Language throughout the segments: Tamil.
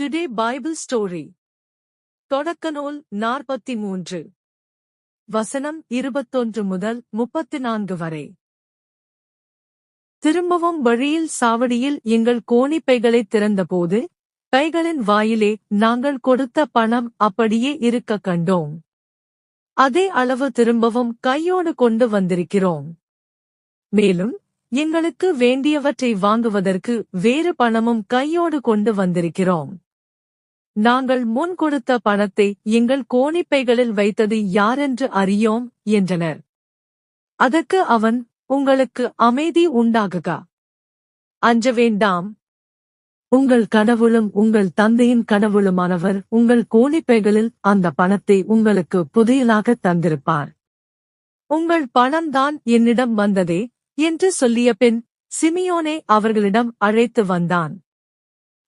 டுடே பைபிள் ஸ்டோரி தொடக்க நூல் நாற்பத்தி மூன்று வசனம் இருபத்தொன்று முதல் முப்பத்தி நான்கு வரை. திரும்பவும் வழியில் சாவடியில் எங்கள் கோணிப்பைகளை திறந்தபோது பைகளின் வாயிலே நாங்கள் கொடுத்த பணம் அப்படியே இருக்க கண்டோம். அதே அளவு திரும்பவும் கையோடு கொண்டு வந்திருக்கிறோம். மேலும் எங்களுக்கு வேண்டியவற்றை வாங்குவதற்கு வேறு பணமும் கையோடு கொண்டு வந்திருக்கிறோம். நாங்கள் முன் கொடுத்த பணத்தை எங்கள் கோணிப்பைகளில் வைத்தது யாரென்று அறியோம் என்றனர். அதற்கு அவன் உங்களுக்கு அமைதி உண்டாகுக. அஞ்ச வேண்டாம். உங்கள் கடவுளும் உங்கள் தந்தையின் கடவுளுமானவர் உங்கள் கோணிப்பைகளில் அந்த பணத்தை உங்களுக்கு புதியலாக தந்திருப்பார். உங்கள் பணம்தான் என்னிடம் வந்ததே என்று சொல்லிய பின் சிமியோனே அவர்களிடம் அழைத்து வந்தான்.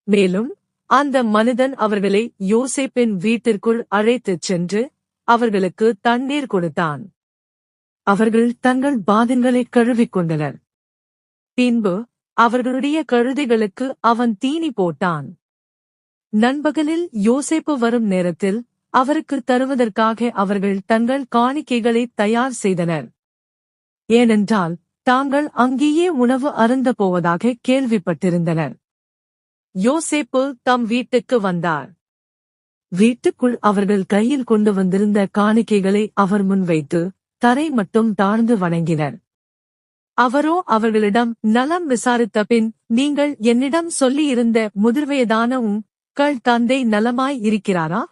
மேலும் அந்த மனிதன் அவர்களை யோசேப்பின் வீட்டிற்குள் அழைத்துச் சென்று அவர்களுக்கு தண்ணீர் கொடுத்தான். அவர்கள் தங்கள் பாதங்களை கழுவிக் கொண்டனர் பின்பு அவர்களுடைய கழுதைகளுக்கு அவன் தீனி போட்டான். நண்பகலில் யோசேப்பு வரும் நேரத்தில் அவருக்கு தருவதற்காக அவர்கள் தங்கள் காணிக்கைகளை தயார் செய்தனர். ஏனென்றால் தாங்கள் அங்கேயே உணவு அருந்த போவதாக கேள்விப்பட்டிருந்தனர். யோசேப்பு தம் வீட்டுக்கு வந்தார். வீட்டுக்குள் அவர்கள் கையில் கொண்டு வந்திருந்த காணிக்கைகளை அவர் முன்வைத்து தரை மட்டும் தாழ்ந்து வணங்கினர். அவரோ அவர்களிடம் நலம் விசாரித்த பின் நீங்கள் என்னிடம் சொல்லியிருந்த முதிர்வயதான கள் தந்தை நலமாய் இருக்கிறாரா?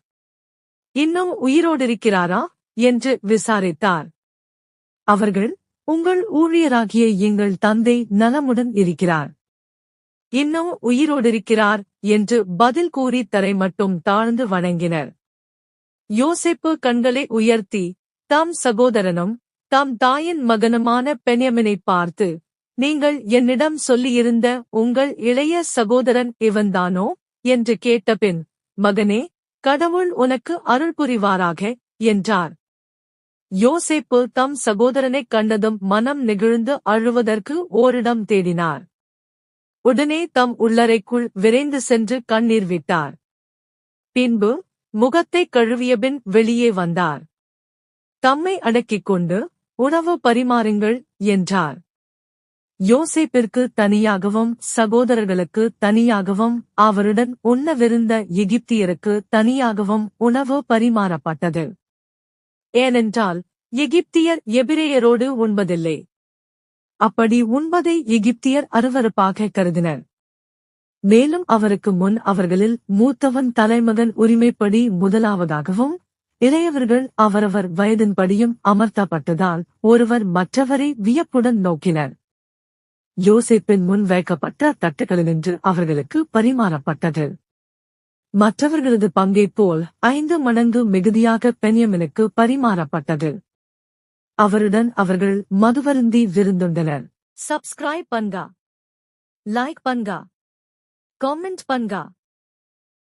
இன்னும் உயிரோடிருக்கிறாரா? என்று விசாரித்தார். அவர்கள் உங்கள் ஊழியராகிய எங்கள் தந்தை நலமுடன் இருக்கிறார். இன்னும் உயிரோடிருக்கிறார் என்று பதில் கூறி தரை மட்டும் தாழ்ந்து வணங்கினர். யோசேப்பு கண்களை உயர்த்தி தம் சகோதரனும் தம் தாயின் மகனுமான பெண்யமினை பார்த்து நீங்கள் என்னிடம் சொல்லியிருந்த உங்கள் இளைய சகோதரன் இவன்தானோ என்று கேட்டபின் மகனே கடவுள் உனக்கு அருள் புரிவாராக என்றார். யோசேப்பு தம் சகோதரனைக் கண்டதும் மனம் நெகிழ்ந்து அழுவதற்கு ஓரிடம் தேடினார். உடனே தம் உள்ளறைக்குள் விரைந்து சென்று கண்ணீர் விட்டார். பின்பு முகத்தைக் கழுவியபின் வெளியே வந்தார். தம்மை அடக்கிக் கொண்டு உணவு பரிமாறுங்கள் என்றார். யோசேப்பிற்கு தனியாகவும் சகோதரர்களுக்கு தனியாகவும் அவருடன் உண்ணவிருந்த எகிப்தியருக்கு தனியாகவும் உணவு பரிமாறப்பட்டது. ஏனென்றால் எகிப்தியர் எபிரேயரோடு உண்பதில்லை. அப்படி உண்பதை எகிப்தியர் அருவறுப்பாக கருதினர். மேலும் அவருக்கு முன் அவர்களில் மூத்தவன் தலைமகன் உரிமைப்படி முதலாவதாகவும் இளையவர்கள் அவரவர் வயதின்படியும் அமர்த்தப்பட்டதால் ஒருவர் மற்றவரை வியப்புடன் நோக்கினர். யோசிப்பின் முன் வைக்கப்பட்ட தட்டுகளினின்று அவர்களுக்கு பரிமாறப்பட்டது. மற்றவர்களது பங்கைப் போல் ஐந்து மடங்கு மிகுதியாக பென்யமினுக்கு பரிமாறப்பட்டது. அவருடன் அவர்கள் மதுவருந்தி விருந்துண்டனர். சப்ஸ்கிரைப் பன்கா லைக் பன்கா காமெண்ட் பன்கா